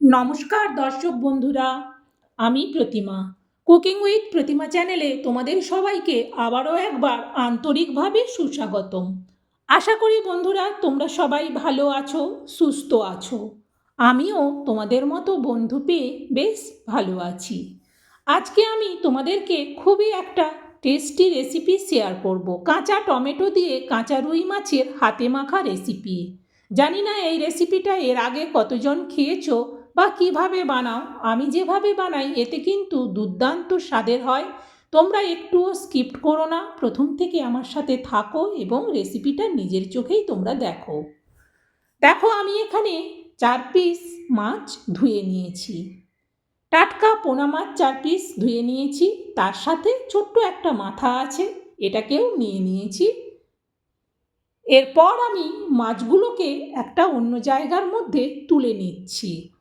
নমস্কার দর্শক বন্ধুরা, আমি প্রতিমা। কুকিং উইথ প্রতিমা চ্যানেলে তোমাদের সবাইকে আবারও একবার আন্তরিকভাবে সুস্বাগতম। আশা করি বন্ধুরা, তোমরা সবাই ভালো আছো, সুস্থ আছো। আমিও তোমাদের মতো বন্ধু পেয়ে বেশ ভালো আছি। আজকে আমি তোমাদেরকে খুবই একটা টেস্টি রেসিপি শেয়ার করব। কাঁচা টমেটো দিয়ে কাঁচা রুই মাছের হাতে মাখা রেসিপি জানি না এই রেসিপিটা এর আগে কতজন খেয়েছো বা কীভাবে বানাও? আমি যেভাবে বানাই, এতে কিন্তু দুর্দান্ত স্বাদের হয়। তোমরা একটুও স্কিপ করো না। প্রথম থেকে আমার সাথে থাকো এবং রেসিপিটা নিজের চোখেই তোমরা দেখো। দেখো, আমি এখানে চার পিস মাছ ধুয়ে নিয়েছি। টাটকা পোনা মাছ চার পিস ধুয়ে নিয়েছি। তার সাথে ছোট্ট একটা মাথা আছে, এটাকেও নিয়ে নিয়েছি। এরপর আমি মাছগুলোকে একটা অন্য জায়গার মধ্যে তুলে নিচ্ছি।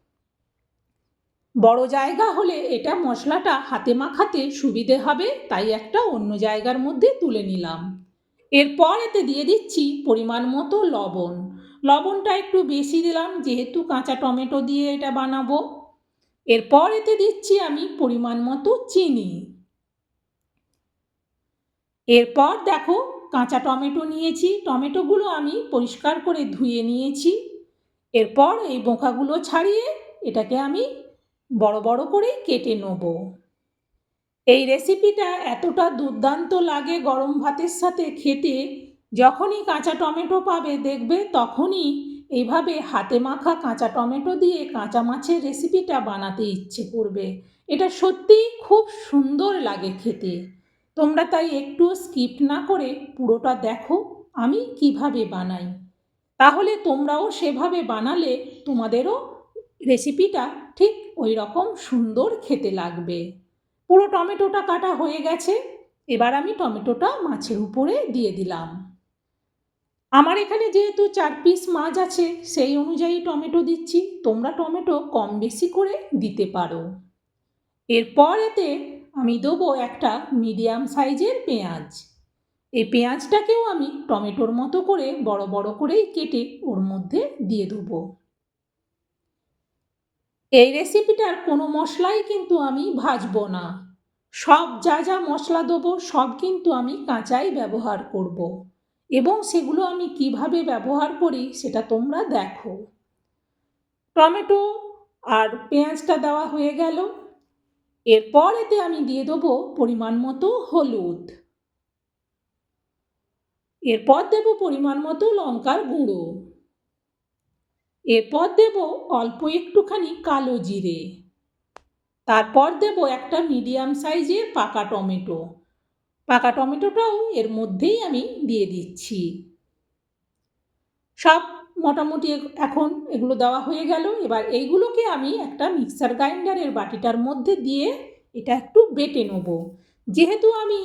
বড় জায়গা হলে এটা মশলাটা হাতে মাখাতে সুবিধে হবে, তাই একটা অন্য জায়গার মধ্যে তুলে নিলাম। এরপর এতে দিয়ে দিচ্ছি পরিমাণ মতো লবণ। লবণটা একটু বেশি দিলাম, যেহেতু কাঁচা টমেটো দিয়ে এটা বানাবো। এরপর এতে দিচ্ছি আমি পরিমাণ মতো চিনি। এরপর দেখো কাঁচা টমেটো নিয়েছি, টমেটোগুলো আমি পরিষ্কার করে ধুয়ে নিয়েছি। এরপর এই বোঁকাগুলো ছাড়িয়ে এটাকে আমি বড় বড় করে কেটে নেব। এই রেসিপিটা এতটা দুর্দান্ত লাগে গরম ভাতের সাথে খেতে, যখনই কাঁচা টমেটো পাবে দেখবে তখনই এইভাবে হাতে মাখা কাঁচা টমেটো দিয়ে কাঁচা মাছের রেসিপিটা বানাতে ইচ্ছে করবে। এটা সত্যিই খুব সুন্দর লাগে খেতে। তোমরা তাই একটু স্কিপ না করে পুরোটা দেখো, আমি কীভাবে বানাই। তাহলে তোমরাও সেভাবে বানালে তোমাদেরও রেসিপিটা ঠিক ওই রকম সুন্দর খেতে লাগবে। পুরো টমেটোটা কাটা হয়ে গেছে। এবার আমি টমেটোটা মাছের উপরে দিয়ে দিলাম। আমার এখানে যেহেতু চার পিস মাছ আছে, সেই অনুযায়ী টমেটো দিচ্ছি। তোমরা টমেটো কম বেশি করে দিতে পারো। এরপর এতে আমি দেবো একটা মিডিয়াম সাইজের পেঁয়াজ। এই পেঁয়াজটাকেও আমি টমেটোর মতো করে বড় বড় করেই কেটে ওর মধ্যে দিয়ে দেবো। এই রেসিপিটার কোনো মশলাই কিন্তু আমি ভাজবো না। সব যা যা মশলা দেবো, সব কিন্তু আমি কাঁচাই ব্যবহার করব। এবং সেগুলো আমি কীভাবে ব্যবহার করি সেটা তোমরা দেখো। টমেটো আর পেঁয়াজটা দেওয়া হয়ে গেল। এরপর এতে আমি দিয়ে দেবো পরিমাণ মতো হলুদ। এরপর দেবো পরিমাণ মতো লঙ্কার গুঁড়ো। এরপর দেব অল্প একটুখানি কালো জিরে। তারপর দেব একটা মিডিয়াম সাইজের পাকা টমেটো। পাকা টমেটোটাও এর মধ্যেই আমি দিয়ে দিচ্ছি। সব মোটামুটি এখন এগুলো দেওয়া হয়ে গেল। এবার এইগুলোকে আমি একটা মিক্সার গ্রাইন্ডারের বাটিটার মধ্যে দিয়ে এটা একটু বেটে নেব। যেহেতু আমি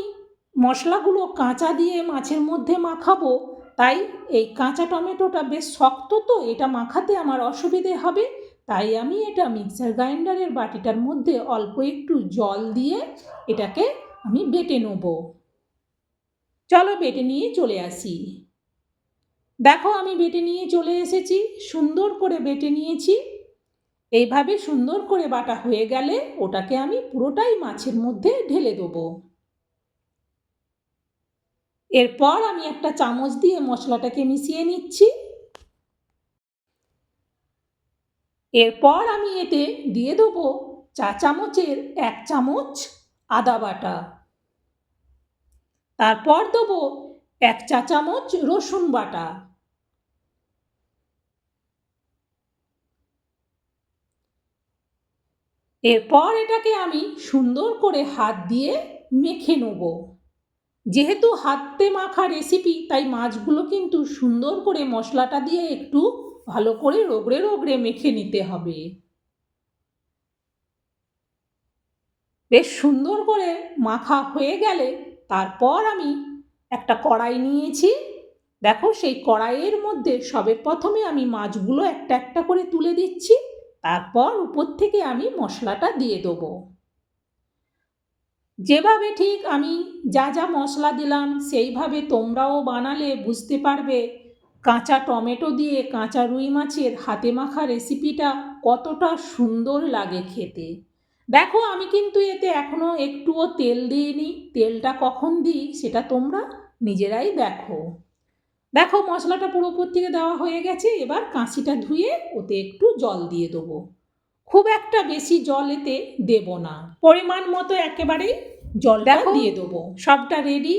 মশলাগুলো কাঁচা দিয়ে মাছের মধ্যে মাখাবো তাই এই কাঁচা টমেটোটা বেশ শক্ত তো, এটা মাখাতে আমার অসুবিধে হবে। তাই আমি এটা মিক্সার গ্রাইন্ডারের বাটিটার মধ্যে অল্প একটু জল দিয়ে এটাকে আমি বেটে নেব। চলো বেটে নিয়ে চলে আসি। দেখো আমি বেটে নিয়ে চলে এসেছি, সুন্দর করে বেটে নিয়েছি। এইভাবে সুন্দর করে বাটা হয়ে গেলে ওটাকে আমি পুরোটাই মাছের মধ্যে ঢেলে দেবো। এরপর আমি একটা চামচ দিয়ে মশলাটাকে মিশিয়ে নিচ্ছি। এরপর আমি এতে দিয়ে দেবো চা চামচের এক চামচ আদা বাটা। তারপর দেবো এক চা চামচ রসুন বাটা। এরপর এটাকে আমি সুন্দর করে হাত দিয়ে মেখে নেব। যেহেতু হাতে মাখা রেসিপি তাই মাছগুলো কিন্তু সুন্দর করে মশলাটা দিয়ে একটু ভালো করে রোগড়ে রোগড়ে মেখে নিতে হবে। বেশ সুন্দর করে মাখা হয়ে গেলে তারপর আমি একটা কড়াই নিয়েছি। দেখো সেই কড়াইয়ের মধ্যে সবের প্রথমে আমি মাছগুলো একটা একটা করে তুলে দিচ্ছি, তারপর উপর থেকে আমি মশলাটা দিয়ে দেবো। যেভাবে ঠিক আমি যা যা মশলা দিলাম, সেইভাবে তোমরাও বানালে বুঝতে পারবে কাঁচা টমেটো দিয়ে কাঁচা রুই মাছের হাতে মাখা রেসিপিটা কতটা সুন্দর লাগে খেতে। দেখো, আমি কিন্তু এতে এখনও একটুও তেল দিইনি। তেলটা কখন দিই সেটা তোমরা নিজেরাই দেখো। দেখো, মশলাটা পুরো উপর থেকে দেওয়া হয়ে গেছে। এবার কাঁচিটা ধুয়ে ওতে একটু জল দিয়ে দেবো। খুব একটা বেশি জল এতে দেব না। পরিমাণ মতো একেবারেই জলটা দিয়ে দেবো। সবটা রেডি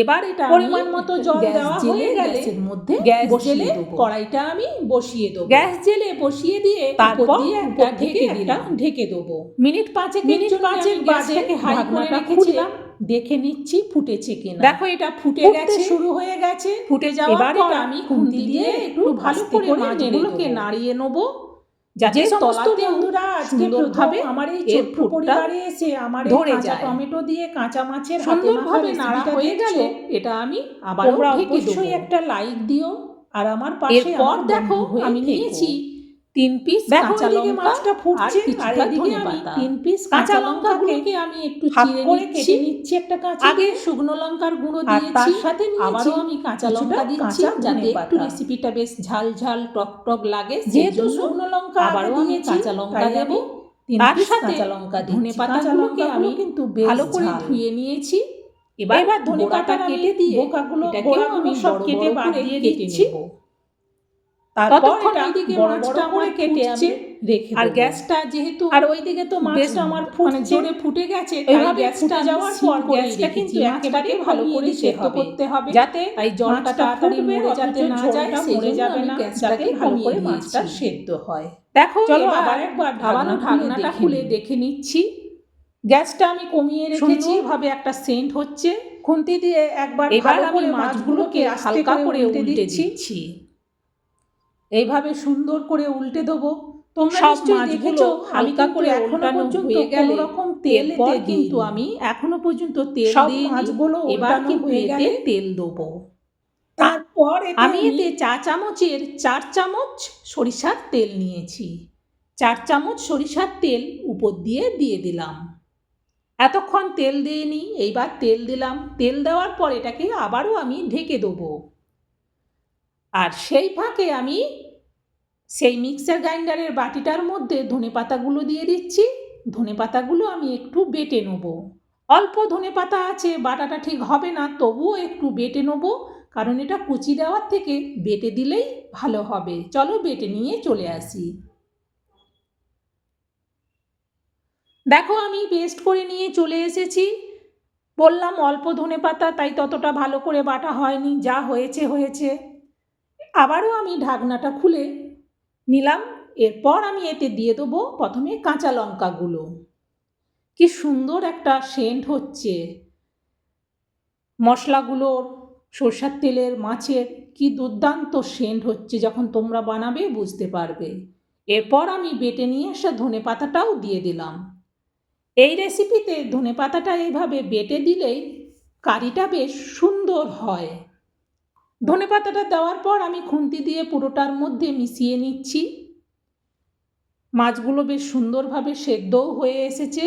এবার এটা পরিমাণ মতো জল দেওয়া হয়ে গেলে মধ্যে গ্যাস জেলে কড়াইটা আমি বসিয়ে দেবো। গ্যাস জেলে বসিয়ে দিয়ে তারপর একটা ঢেকে দিলাম। ঢেকে দেবো। মিনিট পাঁচেক মিনিট পাঁচেক গ্যাসটাকে হাই করে রেখেছিলাম। দেখে নিচ্ছি ফুটেছে কিনা। দেখো এটা ফুটে গেছে। শুরু হয়ে গেছে। ফুটে যাওয়ার পর আমি খুন্তি দিয়ে একটু ভালো করে মাছগুলোকে নাড়িয়ে নেব। যাতে সমস্ত বন্ধুরা আজকে সুন্দরভাবে আমার এই ছোট্ট পরিবারে এসে আমার ধরে কাঁচা। টমেটো দিয়ে কাঁচা মাছের সুন্দরভাবে নাড়া হয়ে গেলে এটা আমি আবার অবশ্যই একটা লাইক দিও আর আমার পাশে এরপর দেখো আমি। নিয়েছি তিন পিস কাঁচা লঙ্কা মাছটা ফুটছে, আর এদিকে আমি তিন পিস কাঁচা কাঁচা লঙ্কাগুলোকে আমি একটু চিড়ে নিচ্ছি। কেটে নিচ্ছি একটা কাঁচা। আগে শুকনো লঙ্কার গুঁড়ো আর তার দিয়েছি সাথে আবারও আমি কাঁচা লঙ্কা দিচ্ছি যাতে একটু রেসিপিটা বেশ ঝাল ঝাল টক টক লাগে যেহেতু শুকনো লঙ্কা আবারও আমি কাঁচা লঙ্কা দেব। তার সাথে কাঁচা লঙ্কা ধনে ধনে পাতা পাতাগুলোকে আমি কিন্তু ভালো করে ধুয়ে নিয়েছি। এবার ধনে পাতা কেটে দিয়ে এটাকেও আমি সব কেটে বাদ দিয়ে দিচ্ছি। তারপর বড় মাছটা আমার কেটে আমি রেখে আর গ্যাসটা যেহেতু আর ওইদিকে তো মাছটা আমার মানে ফুটছে জোরে ফুটে গেছে এইভাবে গ্যাসটা যাওয়ার পর গ্যাসটা কিন্তু একেবারে ভালো করে সেদ্ধ করতে হবে। যাতে তাই জলটা তাড়াতাড়ি মরে যাতে না যায় মরে যাবে না, যাতে ভালো করে মাছটা সেদ্ধ হয়। দেখো চলো আবার একবার আবারও ঢাকনাটা খুলে দেখে নিচ্ছি গ্যাসটা আমি কমিয়ে রেখেছি। ভাবে একটা সেন্ট হচ্ছে। খুন্তি দিয়ে একবার ভালো করে মাছগুলোকে হালকা করে উল্টে দিচ্ছি। এইভাবে সুন্দর করে উল্টে দেবো। তোমরা নিশ্চয়ই দেখেছ হালকা করে উল্টানো হয়ে গেলে রকম তেল কিন্তু আমি এখনও পর্যন্ত তেল দিইনি। মাছগুলো এবার কিন্তু এতে তেল দেবো। তারপর আমি এতে চা চামচের চার চামচ সরিষার তেল নিয়েছি। চার চামচ সরিষার তেল উপর দিয়ে দিয়ে দিলাম। এতক্ষণ তেল দিইনি এইবার তেল দিলাম। তেল দেওয়ার পর এটাকে আবারও আমি ঢেকে দেবো। আর সেই ফাঁকে আমি সেই মিক্সার গ্রাইন্ডারের বাটিটার মধ্যে ধনে পাতাগুলো দিয়ে দিচ্ছি। ধনে পাতাগুলো আমি একটু বেটে নেব। অল্প ধনে পাতা আছে, বাটাটা ঠিক হবে না, তবুও একটু বেটে নেব। কারণ এটা কুচি দেওয়ার থেকে বেটে দিলেই ভালো হবে। চলো বেটে নিয়ে চলে আসি। দেখো আমি পেস্ট করে নিয়ে চলে এসেছি। বললাম অল্প ধনে পাতা, তাই ততটা ভালো করে বাটা হয়নি। যা হয়েছে হয়েছে। আবারও আমি ঢাকনাটা খুলে নিলাম, এরপর আমি এতে দিয়ে দেবো প্রথমে কাঁচা লঙ্কাগুলো। কি সুন্দর একটা সেন্ট হচ্ছে। মশলাগুলোর, সরষার তেলের, মাছের কি দুর্দান্ত সেন্ট হচ্ছে যখন তোমরা বানাবে বুঝতে পারবে। এরপর আমি বেটে নিয়ে আসা ধনে পাতাটাও দিয়ে দিলাম। এই রেসিপিতে ধনে পাতাটা এইভাবে বেটে দিলেই কারিটা বেশ সুন্দর হয়। ধনে পাতাটা দেওয়ার পর আমি খুন্তি দিয়ে পুরোটার মধ্যে মিশিয়ে নিচ্ছি। মাছগুলো বেশ সুন্দরভাবে সেদ্ধও হয়ে এসেছে।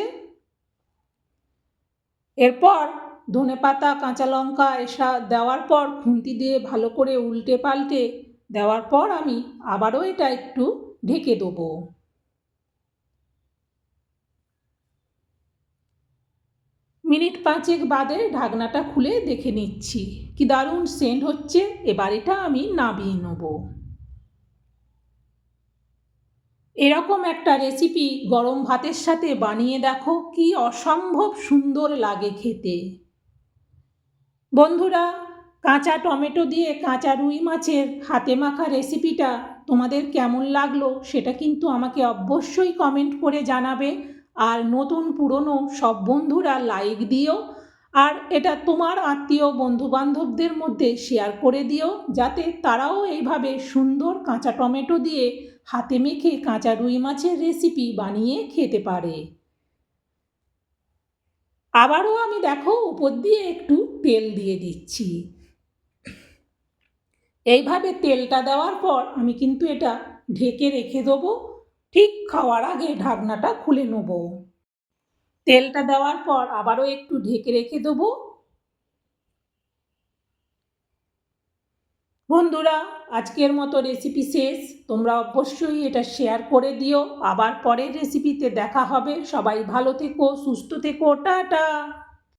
এরপর ধনে পাতা কাঁচা লঙ্কা এসা দেওয়ার পর খুন্তি দিয়ে ভালো করে উল্টে পাল্টে দেওয়ার পর আমি আবারও এটা একটু ঢেকে দেবো। মিনিট পাঁচেক বাদে ঢাকনাটা খুলে দেখে নিচ্ছি। কি দারুণ সেন্ট হচ্ছে, এবার এটা আমি নামিয়ে নেব। এরকম একটা রেসিপি গরম ভাতের সাথে বানিয়ে দেখো, কি অসম্ভব সুন্দর লাগে খেতে। বন্ধুরা, কাঁচা টমেটো দিয়ে কাঁচা রুই মাছের হাতে মাখা রেসিপিটা তোমাদের কেমন লাগল, সেটা কিন্তু আমাকে অবশ্যই কমেন্ট করে জানাবে। আর নতুন পুরনো সব বন্ধুরা লাইক দিও। আর এটা তোমার আত্মীয় বন্ধুবান্ধবদের মধ্যে শেয়ার করে দিও, যাতে তারাও এইভাবে সুন্দর কাঁচা টমেটো দিয়ে হাতে মেখে কাঁচা রুই মাছের রেসিপি বানিয়ে খেতে পারে। আবারও আমি দেখো উপর দিয়ে একটু তেল দিয়ে দিচ্ছি। এইভাবে তেলটা দেওয়ার পর আমি কিন্তু এটা ঢেকে রেখে দেবো। ঠিক খাওয়ার আগে ঢাকনাটা খুলে নেব। তেলটা দেওয়ার পর আবারও একটু ঢেকে রেখে দেবো। বন্ধুরা, আজকের মতো রেসিপি শেষ। তোমরা অবশ্যই এটা শেয়ার করে দিও। আবার পরের রেসিপিতে দেখা হবে। সবাই ভালো থেকো, সুস্থ থেকো, টাটা।